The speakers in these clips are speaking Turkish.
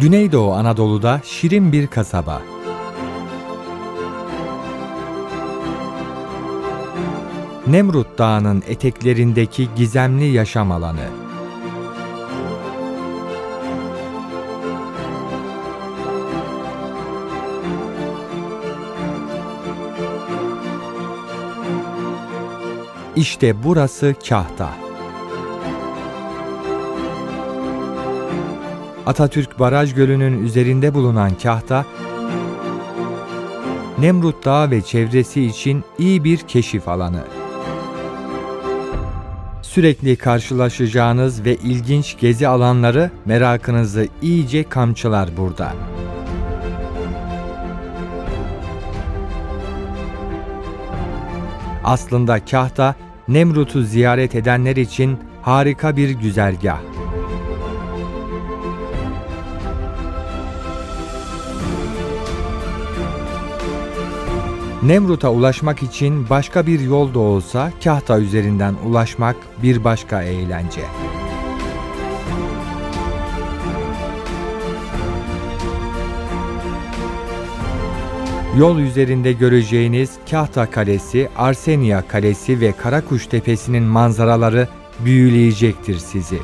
Güneydoğu Anadolu'da şirin bir kasaba. Nemrut Dağı'nın eteklerindeki gizemli yaşam alanı. İşte burası Kahta. Atatürk Baraj Gölü'nün üzerinde bulunan Kahta, Nemrut Dağı ve çevresi için iyi bir keşif alanı. Sürekli karşılaşacağınız ve ilginç gezi alanları merakınızı iyice kamçılar burada. Aslında Kahta, Nemrut'u ziyaret edenler için harika bir güzergah. Nemrut'a ulaşmak için başka bir yol da olsa Kahta üzerinden ulaşmak bir başka eğlence. Yol üzerinde göreceğiniz Kahta Kalesi, Arsenia Kalesi ve Karakuş Tepesi'nin manzaraları büyüleyecektir sizi.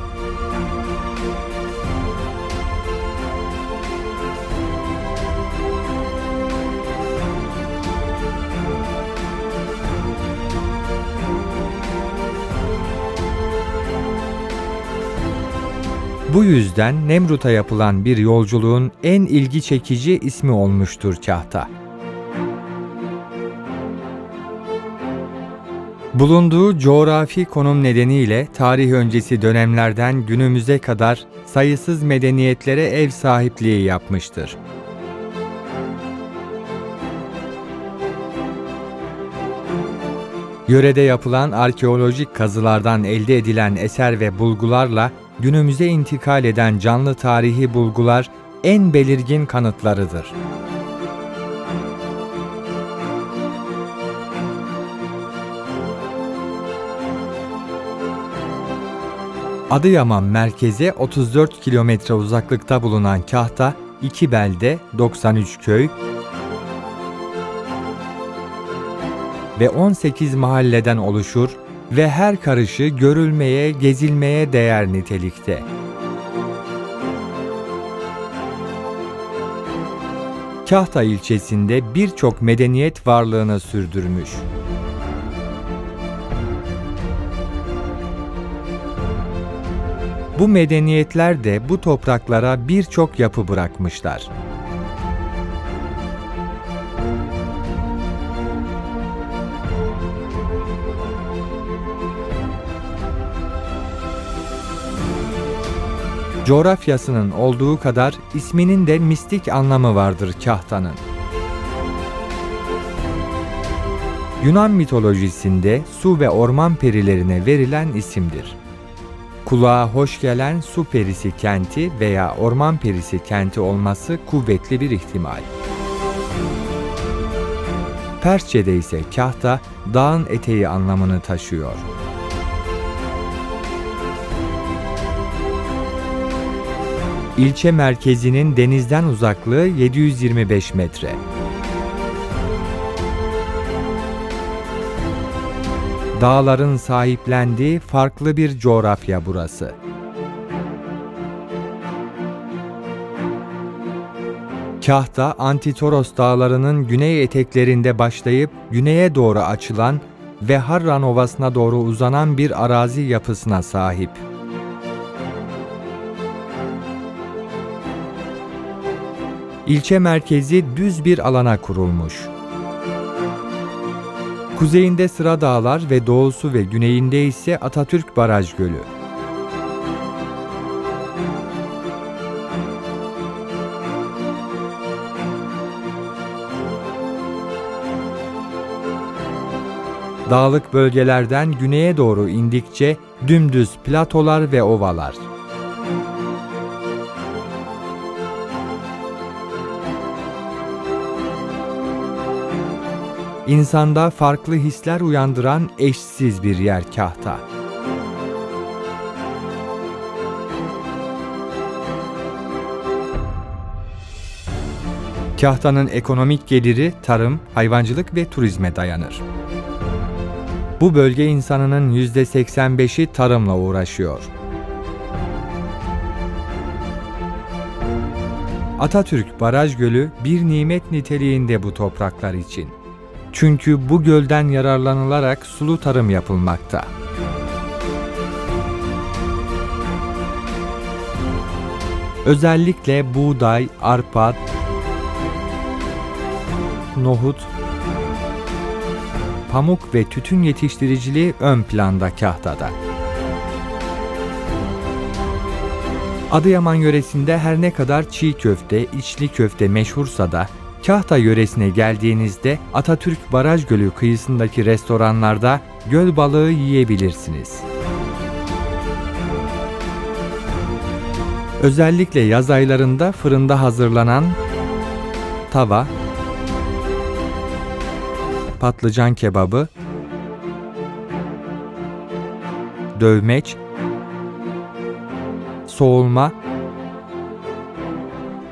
Bu yüzden Nemrut'a yapılan bir yolculuğun en ilgi çekici ismi olmuştur Kahta. Bulunduğu coğrafi konum nedeniyle tarih öncesi dönemlerden günümüze kadar sayısız medeniyetlere ev sahipliği yapmıştır. Yörede yapılan arkeolojik kazılardan elde edilen eser ve bulgularla günümüze intikal eden canlı tarihi bulgular en belirgin kanıtlarıdır. Adıyaman merkeze 34 kilometre uzaklıkta bulunan Kahta, iki belde, 93 köy ve 18 mahalleden oluşur ve her karışı görülmeye, gezilmeye değer nitelikte. Kahta ilçesinde birçok medeniyet varlığını sürdürmüş. Bu medeniyetler de bu topraklara birçok yapı bırakmışlar. Coğrafyasının olduğu kadar isminin de mistik anlamı vardır Kahta'nın. Yunan mitolojisinde su ve orman perilerine verilen isimdir. Kulağa hoş gelen su perisi kenti veya orman perisi kenti olması kuvvetli bir ihtimal. Persçe'de ise kahta dağın eteği anlamını taşıyor. İlçe merkezinin denizden uzaklığı 725 metre. Dağların sahiplendiği farklı bir coğrafya burası. Kahta, Antitoros dağlarının güney eteklerinde başlayıp güneye doğru açılan ve Harran Ovası'na doğru uzanan bir arazi yapısına sahip. İlçe merkezi düz bir alana kurulmuş. Kuzeyinde Sıra Dağlar ve doğusu ve güneyinde ise Atatürk Baraj Gölü. Dağlık bölgelerden güneye doğru indikçe dümdüz platolar ve ovalar. İnsanda farklı hisler uyandıran eşsiz bir yer kahta. Kahta'nın ekonomik geliri tarım, hayvancılık ve turizme dayanır. Bu bölge insanının %85'i tarımla uğraşıyor. Atatürk Baraj Gölü bir nimet niteliğinde bu topraklar için. Çünkü bu gölden yararlanılarak sulu tarım yapılmakta. Özellikle buğday, arpa, nohut, pamuk ve tütün yetiştiriciliği ön planda Kahta'da. Adıyaman yöresinde her ne kadar çiğ köfte, içli köfte meşhursa da Kahta yöresine geldiğinizde Atatürk Baraj Gölü kıyısındaki restoranlarda göl balığı yiyebilirsiniz. Özellikle yaz aylarında fırında hazırlanan tava, patlıcan kebabı, dövmeç, soğulma,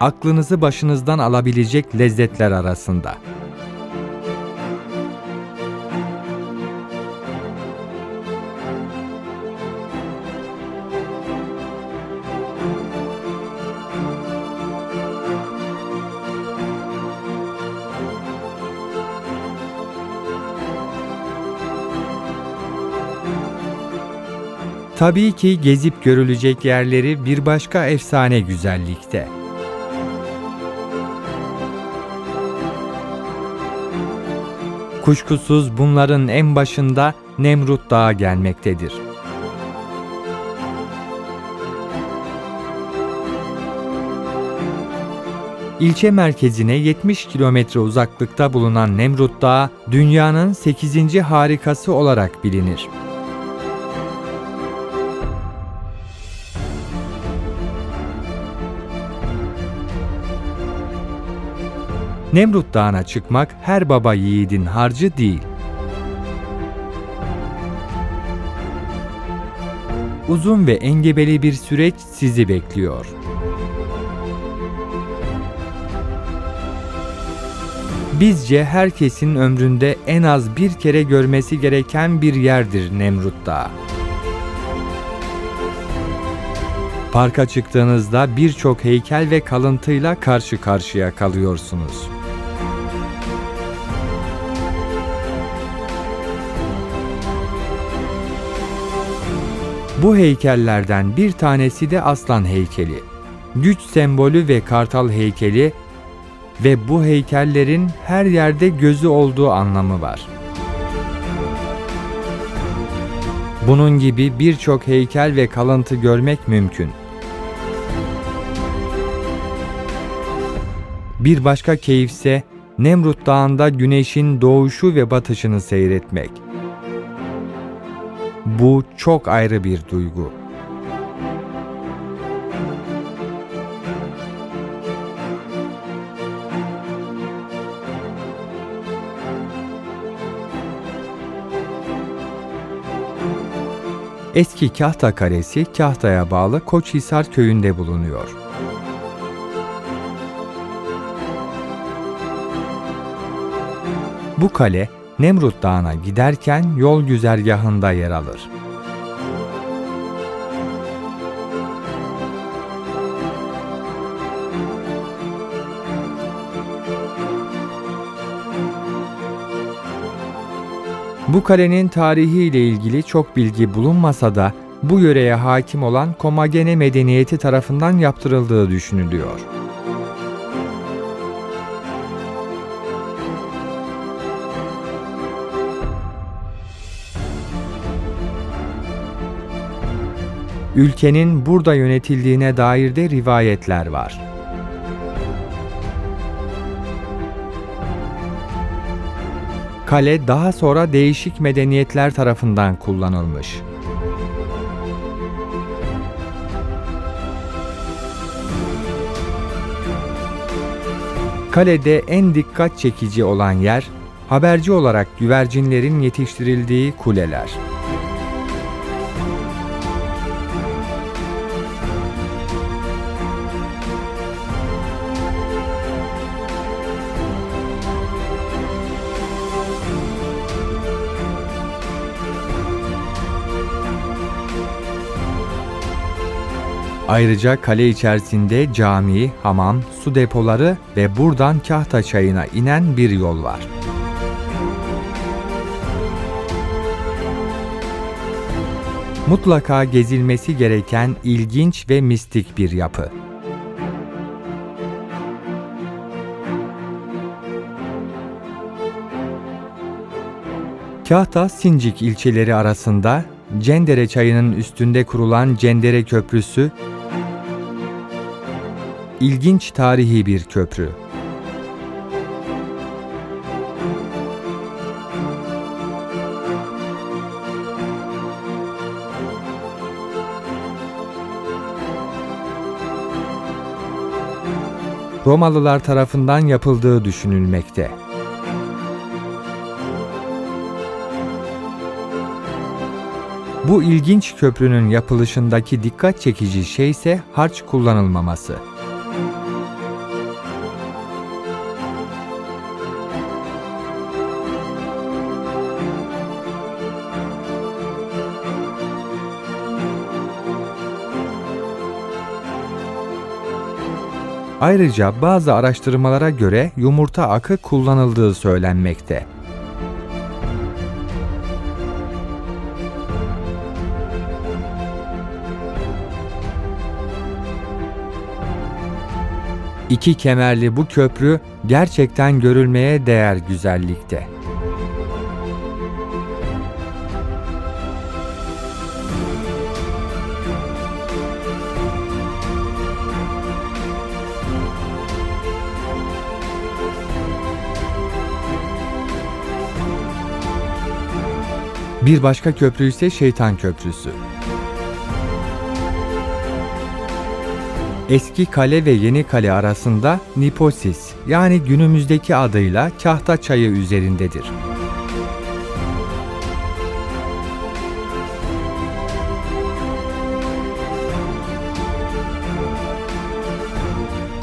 aklınızı başınızdan alabilecek lezzetler arasında. Tabii ki gezip görülecek yerleri bir başka efsane güzellikte. Kuşkusuz bunların en başında Nemrut Dağı gelmektedir. İlçe merkezine 70 kilometre uzaklıkta bulunan Nemrut Dağı, dünyanın 8. harikası olarak bilinir. Nemrut Dağı'na çıkmak her baba yiğidin harcı değil. Uzun ve engebeli bir süreç sizi bekliyor. Bizce herkesin ömründe en az bir kere görmesi gereken bir yerdir Nemrut Dağı. Parka çıktığınızda birçok heykel ve kalıntıyla karşı karşıya kalıyorsunuz. Bu heykellerden bir tanesi de aslan heykeli. Güç sembolü ve kartal heykeli ve bu heykellerin her yerde gözü olduğu anlamı var. Bunun gibi birçok heykel ve kalıntı görmek mümkün. Bir başka keyifse Nemrut Dağı'nda güneşin doğuşu ve batışını seyretmek. Bu çok ayrı bir duygu. Eski Kahta Kalesi, Kahta'ya bağlı Koçhisar köyünde bulunuyor. Bu kale, Nemrut Dağı'na giderken yol güzergahında yer alır. Bu kalenin tarihi ile ilgili çok bilgi bulunmasa da bu yöreye hakim olan Komagene medeniyeti tarafından yaptırıldığı düşünülüyor. Ülkenin burada yönetildiğine dair de rivayetler var. Kale daha sonra değişik medeniyetler tarafından kullanılmış. Kalede en dikkat çekici olan yer, haberci olarak güvercinlerin yetiştirildiği kuleler. Ayrıca kale içerisinde cami, hamam, su depoları ve buradan Kahta Çayı'na inen bir yol var. Mutlaka gezilmesi gereken ilginç ve mistik bir yapı. Kahta Sincik ilçeleri arasında Cendere çayının üstünde kurulan Cendere Köprüsü ilginç tarihi bir köprü. Romalılar tarafından yapıldığı düşünülmekte. Bu ilginç köprünün yapılışındaki dikkat çekici şey ise harç kullanılmaması. Ayrıca bazı araştırmalara göre yumurta akı kullanıldığı söylenmekte. İki kemerli bu köprü gerçekten görülmeye değer güzellikte. Bir başka köprü ise Şeytan Köprüsü. Eski kale ve yeni kale arasında Niposis yani günümüzdeki adıyla Kahta Çayı üzerindedir.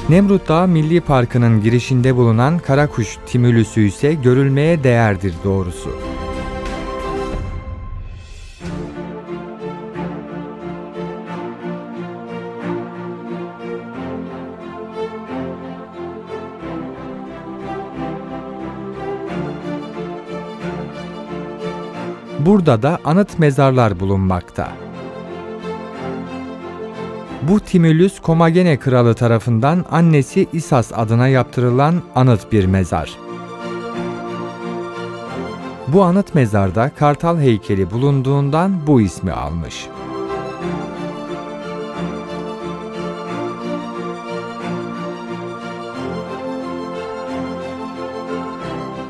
Nemrut Dağı Milli Parkı'nın girişinde bulunan Karakuş Timülüsü ise görülmeye değerdir doğrusu. Burada da anıt mezarlar bulunmakta. Bu Timülüs Komagene Kralı tarafından annesi İsas adına yaptırılan anıt bir mezar. Bu anıt mezarda kartal heykeli bulunduğundan bu ismi almış.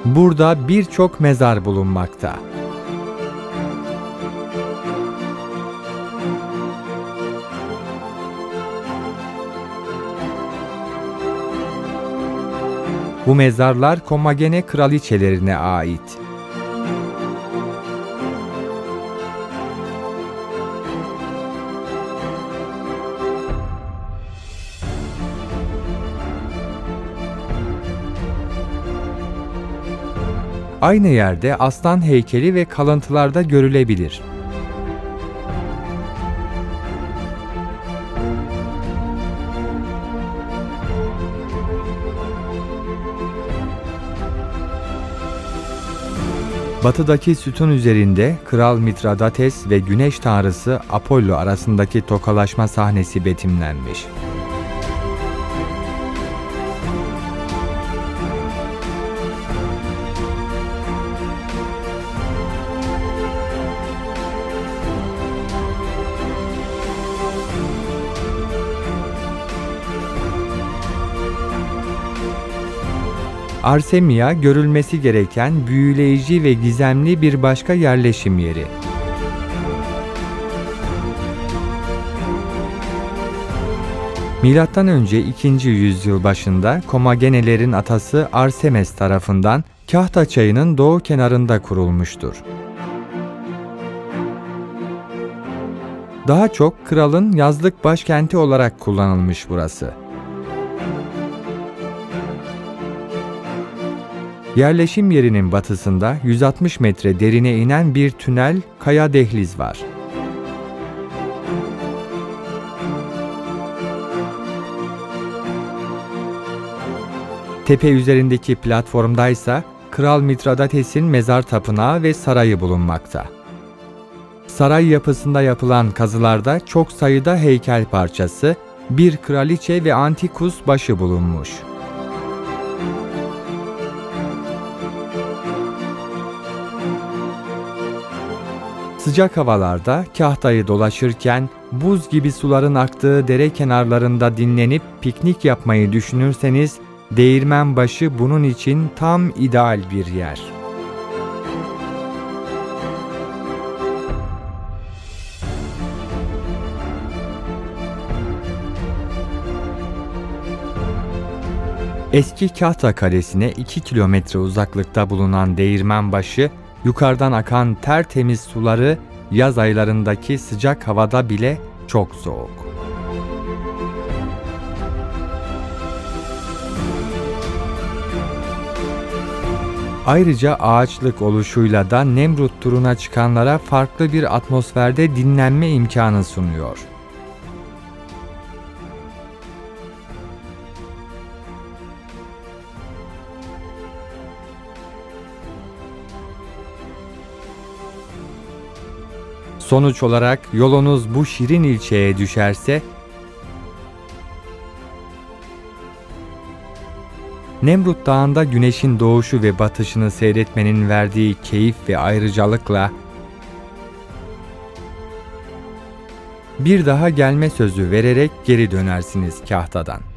Burada birçok mezar bulunmakta. Bu mezarlar Komagene kraliçelerine ait. Aynı yerde aslan heykeli ve kalıntılarda görülebilir. Batıdaki sütun üzerinde Kral Mitradates ve Güneş Tanrısı Apollo arasındaki tokalaşma sahnesi betimlenmiş. Arsemia görülmesi gereken büyüleyici ve gizemli bir başka yerleşim yeri. Milattan önce 2. yüzyıl başında Komagenelerin atası Arsemes tarafından Kahta çayının doğu kenarında kurulmuştur. Daha çok kralın yazlık başkenti olarak kullanılmış burası. Yerleşim yerinin batısında 160 metre derine inen bir tünel, kaya dehliz var. Tepe üzerindeki platformdaysa Kral Mitradates'in mezar tapınağı ve sarayı bulunmakta. Saray yapısında yapılan kazılarda çok sayıda heykel parçası, bir kraliçe ve antikus başı bulunmuş. Sıcak havalarda kahtayı dolaşırken buz gibi suların aktığı dere kenarlarında dinlenip piknik yapmayı düşünürseniz Değirmenbaşı bunun için tam ideal bir yer. Eski Kahta Kalesi'ne 2 kilometre uzaklıkta bulunan Değirmenbaşı, yukarıdan akan tertemiz suları yaz aylarındaki sıcak havada bile çok soğuk. Ayrıca ağaçlık oluşuyla da Nemrut turuna çıkanlara farklı bir atmosferde dinlenme imkanı sunuyor. Sonuç olarak yolunuz bu şirin ilçeye düşerse Nemrut Dağı'nda güneşin doğuşu ve batışını seyretmenin verdiği keyif ve ayrıcalıkla bir daha gelme sözü vererek geri dönersiniz Kahta'dan.